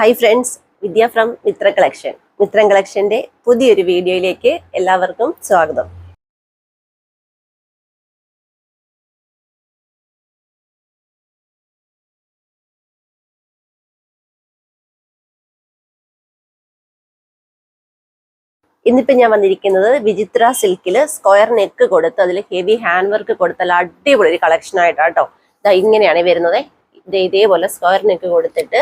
Hi friends Vidya from Mithra collection Mithra കളക്ഷന്റെ പുതിയൊരു വീഡിയോയിലേക്ക് എല്ലാവർക്കും സ്വാഗതം. ഇന്നിപ്പോ ഞാൻ വന്നിരിക്കുന്നത് വിചിത്ര സിൽക്കിൽ സ്ക്വയർ നെക്ക് കൊടുത്ത് അതിൽ ഹെവി ഹാൻഡ് വർക്ക് കൊടുത്താൽ അടിപൊളി ഒരു കളക്ഷൻ ആയിട്ടാട്ടോ ഇതാ ഇങ്ങനെയാണ് വരുന്നത്. ഇത് ഇതേപോലെ സ്ക്വയർ നെക്ക് കൊടുത്തിട്ട്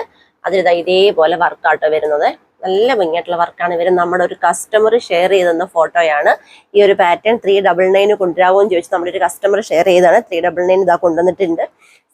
അതിൽ ഇതാ ഇതേപോലെ വർക്കാട്ടോ വരുന്നത്. നല്ല ഭംഗിയായിട്ടുള്ള വർക്കാണ് ഇവർ നമ്മുടെ ഒരു കസ്റ്റമർ ഷെയർ ചെയ്തെന്ന ഫോട്ടോയാണ് ഈ ഒരു പാറ്റേൺ ത്രീ ഡബിൾ നയൻ കൊണ്ടുവരാമോ എന്ന് ചോദിച്ചു നമ്മുടെ ഒരു കസ്റ്റമർ ഷെയർ ചെയ്താണ്. ത്രീ ഡബിൾ നയൻ ഇതാ കൊണ്ടുവന്നിട്ടുണ്ട്.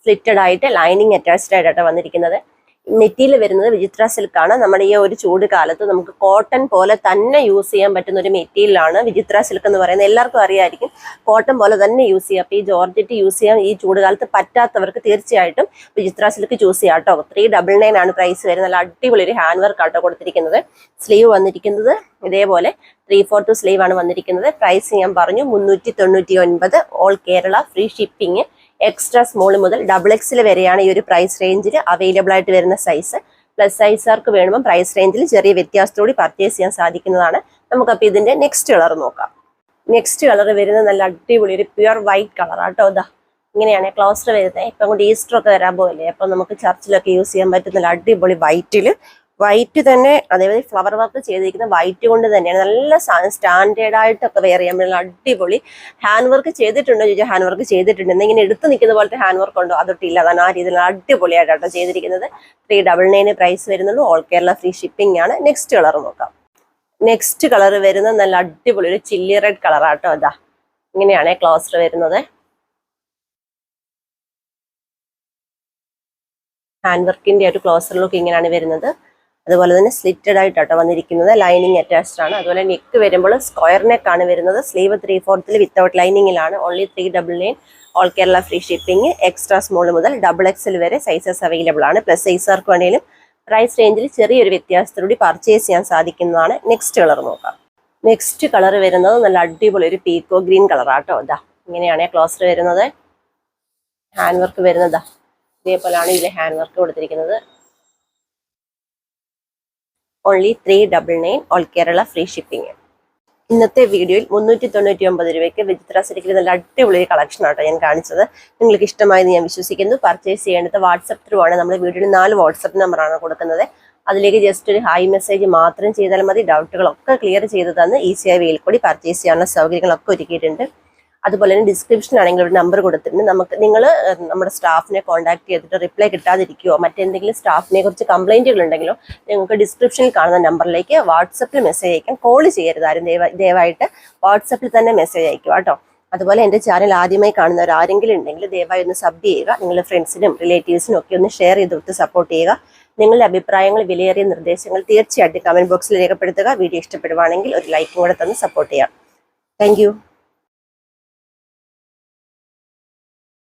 സ്ലിറ്റഡ് ആയിട്ട് ലൈനിങ് അറ്റാച്ച്ഡ് ആയിട്ടാണ് വന്നിരിക്കുന്നത്. മെറ്റീരിയൽ വരുന്നത് വിചിത്ര സിൽക്ക് ആണ് നമ്മുടെ ഈ ഒരു ചൂട് കാലത്ത് നമുക്ക് കോട്ടൺ പോലെ തന്നെ യൂസ് ചെയ്യാൻ പറ്റുന്ന ഒരു മെറ്റീരിയലാണ് വിചിത്ര സിൽക്ക് എന്ന് പറയുന്നത്. എല്ലാവർക്കും അറിയായിരിക്കും കോട്ടൺ പോലെ തന്നെ യൂസ് ചെയ്യാം. അപ്പോൾ ഈ ജോർജറ്റ് യൂസ് ചെയ്യാൻ ഈ ചൂട് കാലത്ത് പറ്റാത്തവർക്ക് തീർച്ചയായിട്ടും വിചിത്ര സിൽക്ക് ചൂസ് ചെയ്യാം കേട്ടോ. ത്രീ ഡബിൾ നയൻ ആണ് പ്രൈസ് വരുന്നത്. നല്ല അടിപൊളി ഒരു ഹാൻഡ് വർക്ക് ആട്ടോ കൊടുത്തിരിക്കുന്നത്. സ്ലീവ് വന്നിരിക്കുന്നത് ഇതേപോലെ ത്രീ ഫോർത്ത് സ്ലീവ് ആണ് വന്നിരിക്കുന്നത്. പ്രൈസ് ഞാൻ പറഞ്ഞു മുന്നൂറ്റി തൊണ്ണൂറ്റി ഒൻപത് all Kerala free shipping extra small മുതൽ ഡബിൾ എക്സിൽ വരെയാണ് ഈ ഒരു പ്രൈസ് റേഞ്ചിൽ അവൈലബിൾ ആയിട്ട് വരുന്ന സൈസ് പ്ലസ് സൈസുകാർക്ക് വേണമെങ്കിൽ പ്രൈസ് റേഞ്ചിൽ ചെറിയ വ്യത്യാസത്തോടെ പർച്ചേസ് ചെയ്യാൻ സാധിക്കുന്നതാണ്. നമുക്കപ്പോൾ ഇതിന്റെ നെക്സ്റ്റ് കളർ നോക്കാം. നെക്സ്റ്റ് കളർ വരുന്നത് നല്ല അടിപൊളി ഒരു പ്യുവർ വൈറ്റ് കളർ ആട്ടോ ഇതാ ഇങ്ങനെയാണ് ക്ലോസ്റ്റർ വരുന്നത്. ഇപ്പം കൊണ്ട് ഈസ്റ്റർ ഒക്കെ വരാൻ പോകല്ലേ അപ്പം നമുക്ക് ചർച്ചിലൊക്കെ യൂസ് ചെയ്യാൻ പറ്റുന്ന നല്ല അടിപൊളി വൈറ്റിൽ വൈറ്റ് തന്നെ അതേപോലെ ഫ്ലവർ വർക്ക് ചെയ്തിരിക്കുന്ന വൈറ്റ് കൊണ്ട് തന്നെയാണ്. നല്ല സ്റ്റാൻഡേർഡ് ആയിട്ടൊക്കെ വെയർ ചെയ്യാൻ പറ്റുന്ന അടിപൊളി ഹാൻഡ് വർക്ക് ചെയ്തിട്ടുണ്ടോ ചോദിച്ചാൽ ഹാൻഡ് വർക്ക് ചെയ്തിട്ടുണ്ട്. എന്തെങ്കിലും എടുത്ത് നിൽക്കുന്ന പോലത്തെ ഹാൻഡ് വർക്ക് ഉണ്ടോ? അതൊട്ടില്ല. അതാണ് ആ രീതിയിൽ അടിപൊളിയായിട്ടാണ് ചെയ്തിരിക്കുന്നത്. ത്രീ ഡബിൾ നയന് പ്രൈസ് വരുന്നുള്ളൂ. ഓൾ കേരള ഫ്രീ ഷിപ്പിംഗ് ആണ്. നെക്സ്റ്റ് കളർ നോക്കാം. നെക്സ്റ്റ് കളർ വരുന്നത് നല്ല അടിപൊളി ഒരു ചില്ലി റെഡ് കളറാട്ടോ അതാ ഇങ്ങനെയാണ് ക്ലോസ്റ്റർ വരുന്നത്. ഹാൻഡ് വർക്കിന്റെ ഒരു ക്ലോസർ ലുക്ക് ഇങ്ങനെയാണ് വരുന്നത്. അതുപോലെ തന്നെ സ്ലിറ്റഡ് ആയിട്ടാണ് വന്നിരിക്കുന്നത്. ലൈനിങ് അറ്റാച്ച്ഡ് ആണ്. അതുപോലെ നെക്ക് വരുമ്പോൾ സ്ക്വയർ നെക്ക് ആണ് വരുന്നത്. സ്ലീവ് ത്രീ ഫോർത്തിൽ without ലൈനിങ്ങിലാണ് only three double nine all Kerala free shipping extra small മുതൽ ഡബിൾ എക്സൽ വരെ സൈസസ് അവൈലബിൾ ആണ്. പ്ലസ് സൈസുകാർക്ക് വേണമെങ്കിലും പ്രൈസ് റേഞ്ചിൽ ചെറിയൊരു വ്യത്യാസത്തിലൂടെ പർച്ചേസ് ചെയ്യാൻ സാധിക്കുന്നതാണ്. നെക്സ്റ്റ് കളർ നോക്കാം. നെക്സ്റ്റ് കളർ വരുന്നത് നല്ല അടിപൊളി ഒരു പീക്കോ ഗ്രീൻ കളറാട്ടോ ഇതാ ഇങ്ങനെയാണ് ക്ലോസർ വരുന്നത്. ഹാൻഡ് വർക്ക് വരുന്നതാ. ഇതേപോലെയാണ് ഇതിൽ ഹാൻഡ് വർക്ക് കൊടുത്തിരിക്കുന്നത്. Only three double nine all Kerala free shipping ഇന്നത്തെ വീഡിയോയിൽ മുന്നൂറ്റി തൊണ്ണൂറ്റി ഒമ്പത് രൂപയ്ക്ക് വിചിത്ര സിരിക്കുന്ന നല്ല അടിപൊളി ഒരു കളക്ഷൻ ആട്ടോ ഞാൻ കാണിച്ചത്. നിങ്ങൾക്ക് ഇഷ്ടമായെന്ന് ഞാൻ വിശ്വസിക്കുന്നു. പർച്ചേസ് ചെയ്യേണ്ടത് വാട്സപ്പ് ത്രൂ ആണ്. നമ്മുടെ വീഡിയോയിൽ നാല് വാട്സപ്പ് നമ്പറാണ് കൊടുക്കുന്നത്. അതിലേക്ക് ജസ്റ്റ് ഒരു ഹൈ മെസ്സേജ് മാത്രം ചെയ്താൽ മതി. ഡൗട്ടുകളൊക്കെ ക്ലിയർ ചെയ്ത് തന്ന് ഈസിയായി വെയിൽ കൂടി പർച്ചേസ് ചെയ്യാനുള്ള സൗകര്യങ്ങളൊക്കെ ഒരുക്കിയിട്ടുണ്ട്. അതുപോലെ തന്നെ ഡിസ്ക്രിപ്ഷൻ ആണെങ്കിൽ ഒരു നമ്പർ കൊടുത്തിട്ടുണ്ട്. നമുക്ക് നിങ്ങൾ നമ്മുടെ സ്റ്റാഫിനെ കോൺടാക്ട് ചെയ്തിട്ട് റിപ്ലൈ കിട്ടാതിരിക്കുകയോ മറ്റെന്തെങ്കിലും സ്റ്റാഫിനെ കുറിച്ച് കംപ്ലൈന്റുകൾ ഉണ്ടെങ്കിലോ നിങ്ങൾക്ക് ഡിസ്ക്രിപ്ഷനിൽ കാണുന്ന നമ്പറിലേക്ക് വാട്സപ്പിൽ മെസ്സേജ് അയക്കാം കോൾ ചെയ്യരുത്. ആരും ദയവാ ദയവായിട്ട് വാട്സപ്പിൽ തന്നെ മെസ്സേജ് അയക്കുക കേട്ടോ. അതുപോലെ എന്റെ ചാനൽ ആദ്യമായി കാണുന്നവർ ആരെങ്കിലും ഉണ്ടെങ്കിൽ ദയവായി ഒന്ന് സബ് ചെയ്യുക. നിങ്ങളുടെ ഫ്രണ്ട്സിനും റിലേറ്റീവ്സിനും ഒക്കെ ഒന്ന് ഷെയർ ചെയ്ത് കൊടുത്ത് സപ്പോർട്ട് ചെയ്യുക. നിങ്ങളുടെ അഭിപ്രായങ്ങൾ വിലയേറിയ നിർദ്ദേശങ്ങൾ തീർച്ചയായിട്ടും കമന്റ് ബോക്സിൽ രേഖപ്പെടുത്തുക. വീഡിയോ ഇഷ്ടപ്പെടുവാണെങ്കിൽ ഒരു ലൈക്കും കൂടെ തന്ന് സപ്പോർട്ട് ചെയ്യാം. താങ്ക്